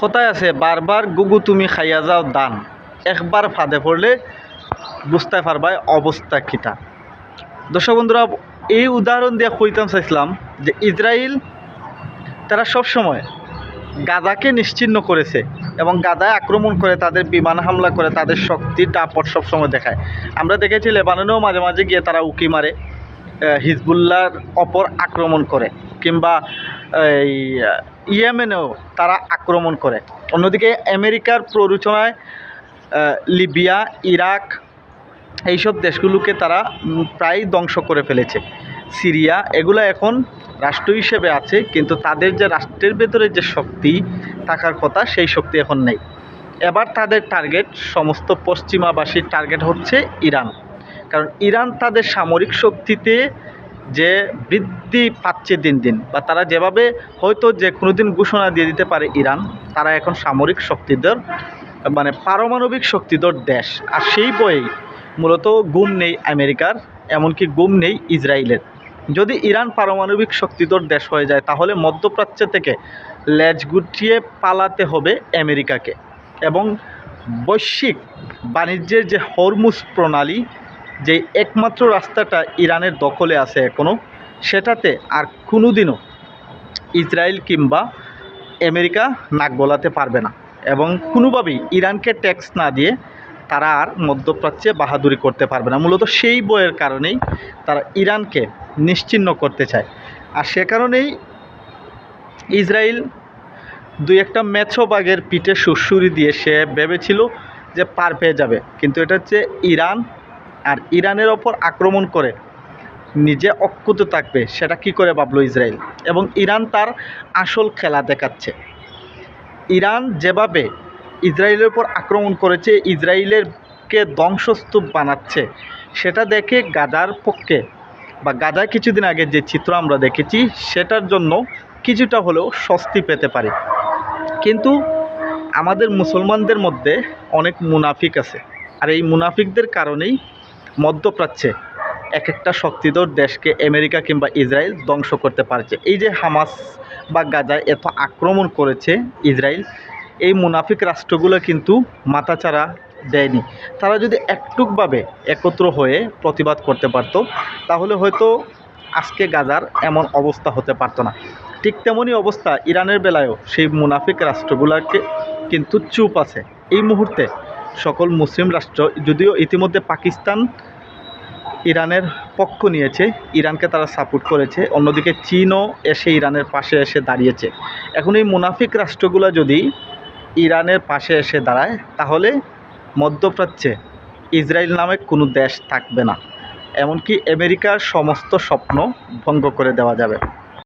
কোথায় আছে বারবার গুগু তুমি খাইয়া যাও দান। একবার ফাঁদে পড়লে বুঝতে পারবাই অবস্থা কিটা। দর্শক বন্ধুরা এই উদাহরণ দিয়ে কইতাম চাইছিলাম যে ইসরায়েল তারা সব সময় গাদাকে নিশ্চিহ্ন করেছে এবং গাদায় আক্রমণ করে তাদের বিমান হামলা করে তাদের শক্তি টাপট সবসময় দেখায়। আমরা দেখেছি লেবাননেও মাঝে মাঝে গিয়ে তারা উকি মারে আহ, হিজবুল্লাহর অপর আক্রমণ করে কিংবা ইয়েমেনেও তারা আক্রমণ করে। অন্যদিকে আমেরিকার প্ররোচনায় লিবিয়া, ইরাক, এইসব দেশগুলোকে তারা প্রায় ধ্বংস করে ফেলেছে। সিরিয়া, এগুলো এখন রাষ্ট্র হিসেবে আছে, কিন্তু তাদের যে রাষ্ট্রের ভেতরে যে শক্তি থাকার কথা, সেই শক্তি এখন নেই। এবার তাদের টার্গেট সমস্ত পশ্চিমাবাসীর টার্গেট হচ্ছে ইরান। কারণ ইরান তাদের সামরিক শক্তিতে যে বৃদ্ধি পাচ্ছে দিন দিন বা তারা যেভাবে হয়তো যে কোনো দিন ঘোষণা দিয়ে দিতে পারে ইরান, তারা এখন সামরিক শক্তিধর মানে পারমাণবিক শক্তিধর দেশ। আর সেই বয়েই মূলত গুম নেই আমেরিকার, এমনকি গুম নেই ইসরায়েলের। যদি ইরান পারমাণবিক শক্তিধর দেশ হয়ে যায়, তাহলে মধ্যপ্রাচ্য থেকে লেজ গুটিয়ে পালাতে হবে আমেরিকাকে। এবং বৈশ্বিক বাণিজ্যের যে হরমুজ প্রণালী যে একমাত্র রাস্তাটা ইরানের দখলে আছে এখনও সেটাতে আর কোনোদিনও ইসরায়েল কিংবা আমেরিকা নাক গলাতে পারবে না এবং কোনোভাবেই ইরানকে ট্যাক্স না দিয়ে তারা আর মধ্যপ্রাচ্যে বাহাদুরি করতে পারবে না। মূলত সেই বইয়ের কারণেই তারা ইরানকে নিশ্চিহ্ন করতে চায়। আর সে কারণেই ইসরায়েল দুই একটা মেছো বাঘের পিঠে সুরসুরি দিয়ে সে ভেবেছিল যে পার পেয়ে যাবে। কিন্তু এটা হচ্ছে ইরান আর ইরানের ওপর আক্রমণ করে নিজে অক্ষুত থাকবে, সেটা কি করে ভাবলো ইসরায়েল? এবং ইরান তার আসল খেলা দেখাচ্ছে। ইরান যেভাবে ইসরায়েলের উপর আক্রমণ করেছে ইসরায়েলেরকে ধ্বংসস্তূপ বানাচ্ছে, সেটা দেখে গাদার পক্ষে বা গাদায় কিছুদিন আগে যে চিত্র আমরা দেখেছি, সেটার জন্য কিছুটা হলেও স্বস্তি পেতে পারে। কিন্তু আমাদের মুসলমানদের মধ্যে অনেক মুনাফিক আছে। আর এই মুনাফিকদের কারণেই মধ্যপ্রাচ্যে এক একটা শক্তিধর দেশকে আমেরিকা কিংবা ইসরায়েল ধ্বংস করতে পারছে। এই যে হামাস বা গাজায় এত আক্রমণ করেছে ইসরায়েল, এই মুনাফিক রাষ্ট্রগুলো কিন্তু মাথাচাড়া দেয়নি। তারা যদি একটুকভাবে একত্র হয়ে প্রতিবাদ করতে পারতো, তাহলে হয়তো আজকে গাজার এমন অবস্থা হতে পারতো না। ঠিক তেমনই অবস্থা ইরানের বেলায়ও সেই মুনাফিক রাষ্ট্রগুলোকে কিন্তু চুপ আছে। এই মুহূর্তে সকল মুসলিম রাষ্ট্র, যদিও ইতিমধ্যে পাকিস্তান ইরানের পক্ষ নিয়েছে, ইরানকে তারা সাপোর্ট করেছে। অন্যদিকে চীনও এসে ইরানের পাশে এসে দাঁড়িয়েছে। এখন এই মুনাফিক রাষ্ট্রগুলো যদি ইরানের পাশে এসে দাঁড়ায়, তাহলে মধ্যপ্রাচ্যে ইসরায়েল নামে কোনো দেশ থাকবে না। এমনকি আমেরিকার সমস্ত স্বপ্ন ভঙ্গ করে দেওয়া যাবে।